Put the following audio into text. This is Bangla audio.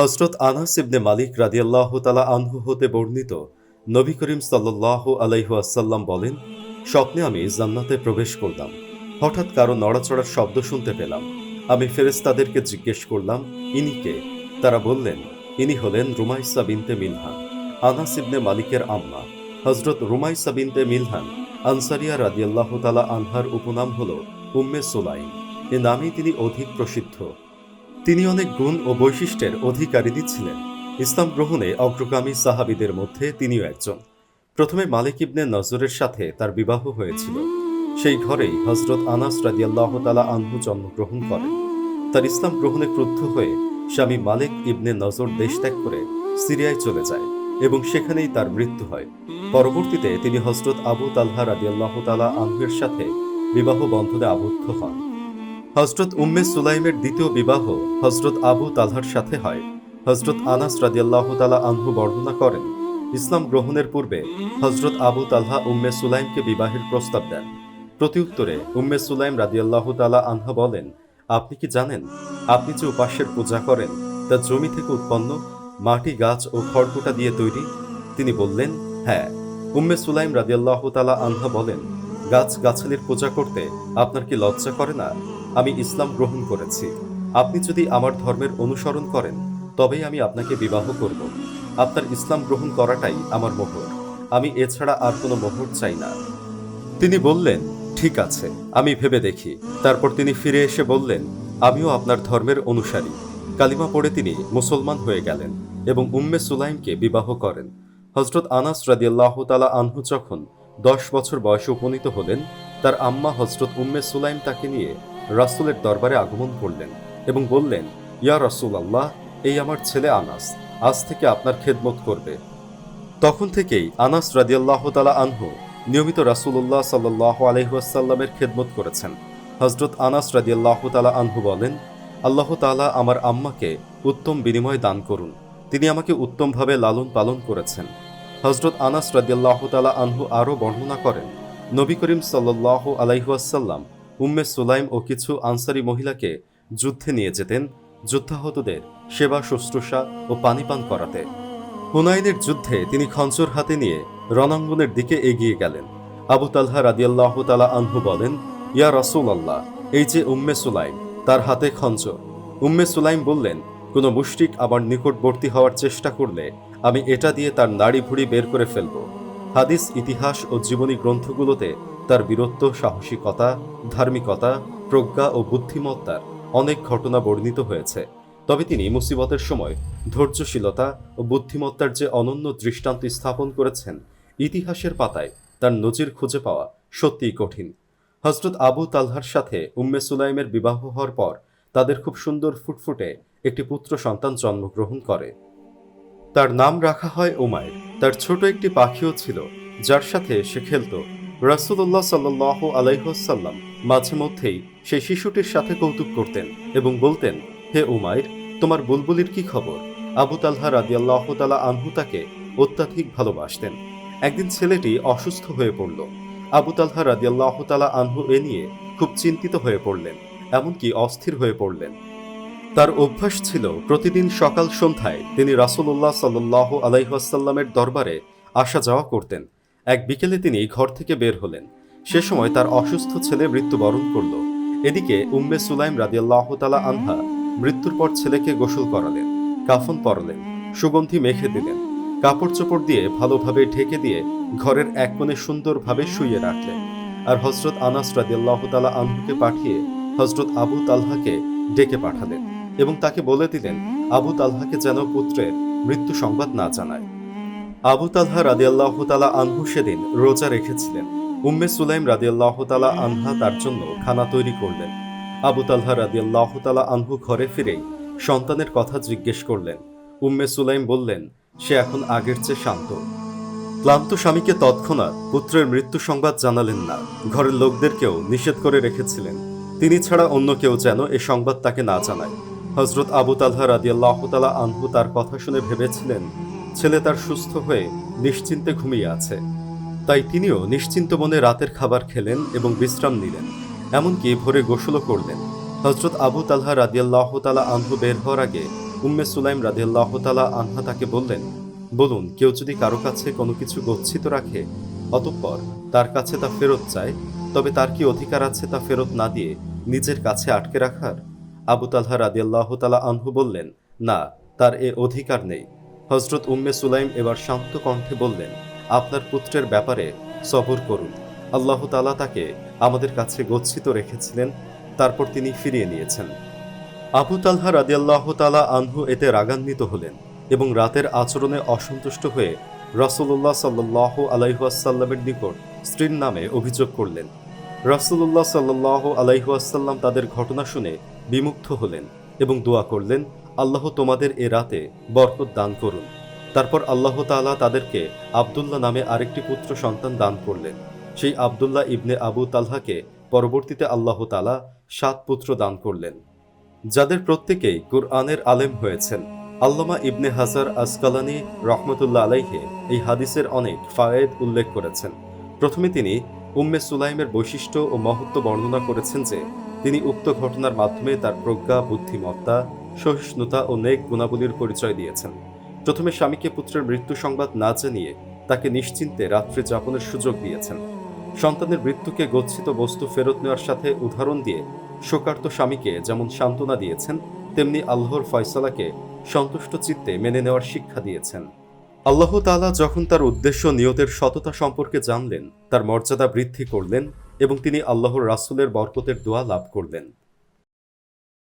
হজরত আনাস ইবনে মালিক রাদিয়াল্লাহ তালা আনহু হতে বর্ণিত নবী করিম সাল্লাহ আলাইহু আসাল্লাম বলেন, স্বপ্নে আমি জান্নাতে প্রবেশ করলাম। হঠাৎ কারও নড়াচড়ার শব্দ শুনতে পেলাম। আমি ফেরেশতাদেরকে জিজ্ঞেস করলাম, ইনি কে? তারা বললেন, ইনি হলেন রুমাইসা বিনতে মিলহান আনাস ইবনে মালিকের আম্মা। হজরত রুমাইসা বিনতে মিলহান আনসারিয়া রাদিয়াল্লাহ তালা আনহার উপনাম হল উম্মে সোলাইম। এ নামেই তিনি অধিক প্রসিদ্ধ। তিনি অনেক গুণ ও বৈশিষ্ট্যের অধিকারিণী ছিলেন। ইসলাম গ্রহণে অগ্রগামী সাহাবিদের মধ্যে তিনিও একজন। প্রথমে মালিক ইবনে নজরের সাথে তার বিবাহ হয়েছিল। সেই ঘরেই হজরত আনাস রাদিয়াল্লাহ তালা আনহু জন্মগ্রহণ করেন। তার ইসলাম গ্রহণে ক্রুদ্ধ হয়ে স্বামী মালিক ইবনে নজর দেশ ত্যাগ করে সিরিয়ায় চলে যায় এবং সেখানেই তার মৃত্যু হয়। পরবর্তীতে তিনি হজরত আবু তালহা রাদিয়াল্লাহ তালা আনহুর সাথে বিবাহ বন্ধনে আবদ্ধ হন। হজরত উম্মে সুলাইমের দ্বিতীয় বিবাহ হজরত আবু তালহার সাথে হয়। হজরত আনাস রাদিয়াল্লাহ তালা আনহু বর্ণনা করেন, ইসলাম গ্রহণের পূর্বে হজরত আবু তালহা উম্মে সুলাইমকে বিবাহের প্রস্তাব দেন। প্রতিউত্তরে উম্মে সুলাইম রাদিয়াল্লাহ তালা আনহা বলেন, আপনি কি জানেন, আপনি যে উপাস্যের পূজা করেন, তা জমি থেকে উৎপন্ন, মাটি, গাছ ও খড়কুটা দিয়ে তৈরি? তিনি বললেন হ্যাঁ। উম্মে সুলাইম রাদিয়াল্লাহ তালা আনহা বলেন, গাছ গাছালির পূজা করতে আপনার কি লজ্জা করে না? আমি ইসলাম গ্রহণ করেছি। আপনি যদি আমার ধর্মের অনুসরণ করেন, তবেই আমি আপনাকে বিবাহ করব। আপনার ইসলাম গ্রহণ করাটাই আমার মোহর। আমি এছাড়া আর কোনো মোহর চাই না। তিনি বললেন, ঠিক আছে, আমি ভেবে দেখি। তারপর তিনি ফিরে এসে বললেন, আমিও আপনার ধর্মের অনুসারী। কালিমা পড়ে তিনি মুসলমান হয়ে গেলেন এবং উম্মে সুলাইমকে বিবাহ করেন। হজরত আনাস রাদিয়াল্লাহ তালা আনহু যখন দশ বছর বয়সে উপনীত হলেন, তার আম্মা হজরত উম্মে সুলাইম তাকে নিয়ে রাসুলের দরবারে আগমন করলেন এবং বললেন, ইয়া রাসুল আল্লাহ এই আমার ছেলে আনাস, আজ থেকে আপনার খেদমত করবে। তখন থেকেই আনাস রাদিয়াল্লাহ তালা আনহু নিয়মিত রাসুল্লাহ সাল্লাহ আলহাসাল্লামের খেদমত করেছেন। হজরত আনাস রাদিয়াল্লাহ তালা আনহু বলেন, আল্লাহ তালা আমার আম্মাকে উত্তম বিনিময় দান করুন। তিনি আমাকে উত্তমভাবে লালন পালন করেছেন। হজরত আনাস রাদিয়াল্লাহ তালা আনহু আরও বর্ণনা করেন, নবী করিম সাল্লাহ আলাইহাসাল্লাম উম্মে সুলাইম ও কিছু আনসারি মহিলাকে যুদ্ধে নিয়ে যেতেন যুদ্ধাহতদের সেবা শুশ্রূষা ও পানি পান করাতে। হুনাইনের যুদ্ধে তিনি খঞ্জর হাতে নিয়ে রণাঙ্গনের দিকে এগিয়ে গেলেন। আবু তালহা রাদিয়াল্লাহ তালা আনহু বলেন, ইয়া রাসুল আল্লাহ এই যে উম্মে সুলাইম, তার হাতে খঞ্জর। উম্মে সুলাইম বললেন, কোনো মুশরিক আমার নিকটবর্তী হওয়ার চেষ্টা করলে আমি এটা দিয়ে তার নাড়ি ভুড়ি বের করে ফেলব। হাদিস, ইতিহাস ও জীবনী গ্রন্থগুলোতে তার বীরত্ব, সাহসিকতা, ধার্মিকতা, প্রজ্ঞা ও বুদ্ধিমত্তার অনেক ঘটনা বর্ণিত হয়েছে। তবে তিনি মুসিবতের সময় ধৈর্যশীলতা ও বুদ্ধিমত্তার যে অনন্য দৃষ্টান্ত স্থাপন করেছেন, ইতিহাসের পাতায় তার নজির খুঁজে পাওয়া সত্যিই কঠিন। হজরত আবু তালহার সাথে উম্মে সুলাইমের বিবাহ হওয়ার পর তাদের খুব সুন্দর ফুটফুটে একটি পুত্র সন্তান জন্মগ্রহণ করে। তার নাম রাখা হয় ওমায়ের তার ছোট একটি পাখিও ছিল, যার সাথে সে খেলত। রাসুল্লাহ সাল্লাহ আলাইহসাল্লাম মাঝে মধ্যেই সেই শিশুটির সাথে কৌতুক করতেন এবং বলতেন, হে উমায়ের তোমার বুলবুলির কি খবর? আবু তালহা রাদিয়াল্লাহ তালা আনহু তাকে অত্যাধিক ভালোবাসতেন। একদিন ছেলেটি অসুস্থ হয়ে পড়ল। আবু তালহা রাদিয়াল্লাহ তালা আনহু এ নিয়ে খুব চিন্তিত হয়ে পড়লেন, এমনকি অস্থির হয়ে পড়লেন। তার অভ্যাস ছিল, প্রতিদিন সকাল সন্ধ্যায় তিনি রাসুল্লাহ সাল্লাহ আলাইহাসাল্লামের দরবারে আসা যাওয়া করতেন। এক বিকেলে তিনি ঘর থেকে বের হলেন। সে সময় তার অসুস্থ ছেলে মৃত্যুবরণ করল। এদিকে উম্মে সুলাইম রাদিয়াল্লাহ তালা আনহা মৃত্যুর পর ছেলেকে গোসল করালেন, কাফন পরালেন, সুগন্ধি মেখে দিলেন কাপড় চোপড় দিয়ে ভালোভাবে ঢেকে দিয়ে ঘরের এক কোণে সুন্দরভাবে শুইয়ে রাখলেন। আর হজরত আনাস রাদিয়াল্লাহ তালা আনহুকে পাঠিয়ে হজরত আবু তালহাকে ডেকে পাঠালেন এবং তাকে বলে দিলেন, আবু তালহাকে যেন পুত্রের মৃত্যু সংবাদ না জানায়। আবু তালহা রাদিয়াল্লাহ তালা আনহু সেদিন রোজা রেখেছিলেন। উম্মে সুলাইম রাদিয়াল্লাহ তালা আনহা তার জন্য খানা তৈরি করলেন। আবু তালহা রাদিয়াল্লাহ তালা আনহু ঘরে ফিরেই সন্তানের কথা জিজ্ঞেস করলেন। উম্মে সুলাইম বললেন, সে এখন আগের চেয়ে শান্ত। ক্লান্ত স্বামীকে তৎক্ষণাৎ পুত্রের মৃত্যু সংবাদ জানালেন না। ঘরের লোকদেরকেও নিষেধ করে রেখেছিলেন। তিনি ছাড়া অন্য কেউ যেন এ সংবাদ তাকে না জানায়। হজরত আবু তালহা রাদিয়াল্লাহ তালা আনহু তার কথা শুনে ভেবেছিলেন ছেলে তার সুস্থ হয়ে নিশ্চিন্তে ঘুমিয়ে আছে। তাই তিনিও নিশ্চিন্ত মনে রাতের খাবার খেলেন এবং বিশ্রাম নিলেন। এমনকি ভোরে গোসলও করলেন। হজরত আবু তালহা রাদিয়াল্লাহ তালা আনহু বের হওয়ার আগে উম্মে সুলাইম রাদিয়াল্লাহ তালা আনহা তাকে বললেন, বলুন, কেউ যদি কারও কাছে কোনো কিছু গচ্ছিত রাখে, অতঃপর তার কাছে তা ফেরত চায়, তবে তার কি অধিকার আছে তা ফেরত না দিয়ে নিজের কাছে আটকে রাখার? আবু তালহা রাদিয়াল্লাহ তালা আনহু বললেন, না, তার এ অধিকার নেই। হজরত উম্মে সুলাইম এবার শান্ত কণ্ঠে বললেন, আপনার পুত্রের ব্যাপারে সবর করুন। আল্লাহ তালা তাকে আমাদের কাছে গচ্ছিত রেখেছিলেন, তারপর তিনি ফিরিয়ে নিয়েছেন। আবু তালহা রাদিয়াল্লাহ তালা আনহু এতে রাগান্বিত হলেন এবং রাতের আচরণে অসন্তুষ্ট হয়ে রসুল্লাহ সাল্লাহ আলাইহাসাল্লামের নিকট স্ত্রীর নামে অভিযোগ করলেন। রসুল্লাহ সাল্লাহ আলাইহাসাল্লাম তাদের ঘটনা শুনে বিমুগ্ধ হলেন এবং দোয়া করলেন আল্লাহ তোমাদের এ রাতে বরকত দান করুন। তারপর আল্লাহ তাআলা তাদেরকে আবদুল্লাহ নামে আরেকটি পুত্র সন্তান দান করলেন। সেই আবদুল্লাহ ইবনে আবু তালহাকে পরবর্তীতে আল্লাহ তাআলা সাত পুত্র দান করলেন। যাদের প্রত্যেকেই কুরআনের আলেম হয়েছেন। আল্লামা ইবনে হাজার আসকালানি রহমতুল্লাহ আলাইহে এই হাদিসের অনেক ফায়েদ উল্লেখ করেছেন। প্রথমে তিনি উম্মে সুলাইমের বৈশিষ্ট্য ও মহত্ব বর্ণনা করেছেন যে, তিনি উক্ত ঘটনার মাধ্যমে তার প্রজ্ঞা, বুদ্ধিমত্তা সহিষ্ণুতা ও নেক গুণাবলীর পরিচয় দিয়েছেন। প্রথমে স্বামীকে পুত্রের মৃত্যু সংবাদ না জানিয়ে তাকে নিশ্চিন্তে রাত্রি যাপনের সুযোগ দিয়েছেন। সন্তানের মৃত্যুকে গচ্ছিত বস্তু ফেরত নেওয়ার সাথে উদাহরণ দিয়ে শোকার্ত স্বামীকে যেমন সান্ত্বনা দিয়েছেন, তেমনি আল্লাহর ফয়সালাকে সন্তুষ্ট চিত্তে মেনে নেওয়ার শিক্ষা দিয়েছেন। আল্লাহ তালা যখন তার উদ্দেশ্য নিয়তের সততা সম্পর্কে জানলেন, তার মর্যাদা বৃদ্ধি করলেন এবং তিনি আল্লাহর রাসূলের বরকতের দোয়া লাভ করলেন।